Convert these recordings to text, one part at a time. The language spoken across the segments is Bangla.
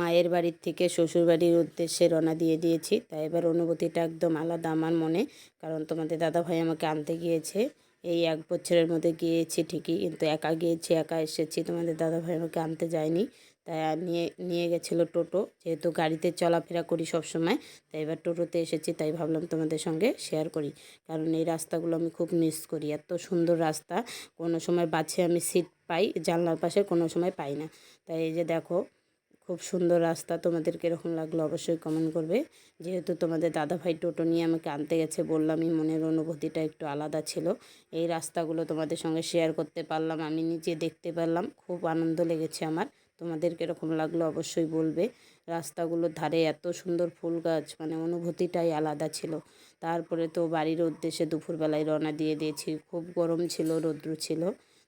মায়ের বাড়ির থেকে শ্বশুর বাড়ির উদ্দেশ্যে রওনা দিয়ে দিয়েছি। তাই এবার অনুভূতিটা একদম আলাদা আমার মনে, কারণ তোমাদের দাদাভাই আমাকে আনতে গিয়েছে। এই এক বছরের মধ্যে গিয়েছি ঠিকই, কিন্তু একা গিয়েছি, একা এসেছি, তোমাদের দাদাভাই আমাকে আনতে যায়নি। তাই নিয়ে নিয়ে গেছিল টোটো, যেহেতু গাড়িতে চলাফেরা করি সব সময় তাই এবার টোটোতে এসেছি, তাই ভাবলাম তোমাদের সঙ্গে শেয়ার করি। কারণ এই রাস্তাগুলো আমি খুব মিস করি, এত সুন্দর রাস্তা, কোনো সময় বাছে আমি সিট পাই, জানলার পাশে কোনো সময় পাই না। তাই এই যে দেখো খুব সুন্দর রাস্তা তোমাদের কীরকম লাগল অবশ্যই কমেন্ট করবে। যেহেতু তোমাদের দাদাভাই টোটো নিয়ে আমাকে আনতে গেছে, বললামই মনের অনুভূতিটা একটু আলাদা ছিল। এই রাস্তাগুলো তোমাদের সঙ্গে শেয়ার করতে পারলাম, আমি নিজে দেখতে পারলাম, খুব আনন্দ লেগেছে আমার। তোমাদের কীরকম লাগল অবশ্যই বলবে। রাস্তাগুলোর ধারে এত সুন্দর ফুল গাছ মানে অনুভূতিটাই আলাদা ছিল। তারপরে তো বাড়ির উদ্দেশ্যে দুপুরবেলায় রওনা দিয়ে দিয়েছি, খুব গরম ছিল, রৌদ্র ছিল।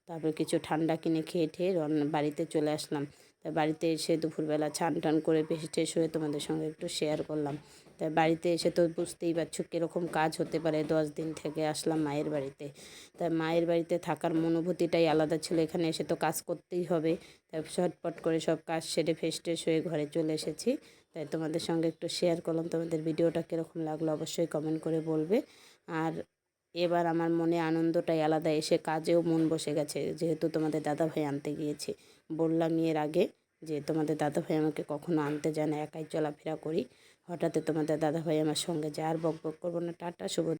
তারপরে কিছু ঠান্ডা কিনে খেয়ে ঠেয়ে বাড়িতে চলে আসলাম। তাই বাড়িতে এসে দুপুরবেলা ছান টান করে বেশ টেস হয়ে তোমাদের সঙ্গে একটু শেয়ার করলাম। তাই বাড়িতে এসে তো বুঝতেই পারছ কীরকম কাজ হতে পারে, দশ দিন থেকে আসলাম মায়ের বাড়িতে। তাই মায়ের বাড়িতে থাকার অনুভূতিটাই আলাদা ছিল, এখানে এসে তো কাজ করতেই হবে। তাই ঝটপট করে সব কাজ সেরে ফেস টেস হয়ে ঘরে চলে এসেছি। তাই তোমাদের সঙ্গে একটু শেয়ার করলাম, তোমাদের ভিডিওটা কীরকম লাগল অবশ্যই কমেন্ট করে বলবে। আর এবার আমার মনে আনন্দটাই আলাদা, এসে কাজেও মন বসে গেছে। যেহেতু তোমাদের দাদাভাই আনতে গিয়েছে, বললাম এর আগে যে তোমাদের দাদাভাই আমাকে কখনো আনতে যায় না, একাই চলাফেরা করি। হঠাৎ তোমাদের দাদাভাই আমার সঙ্গে যায় আর বক বক করব না, টাটা, শুভ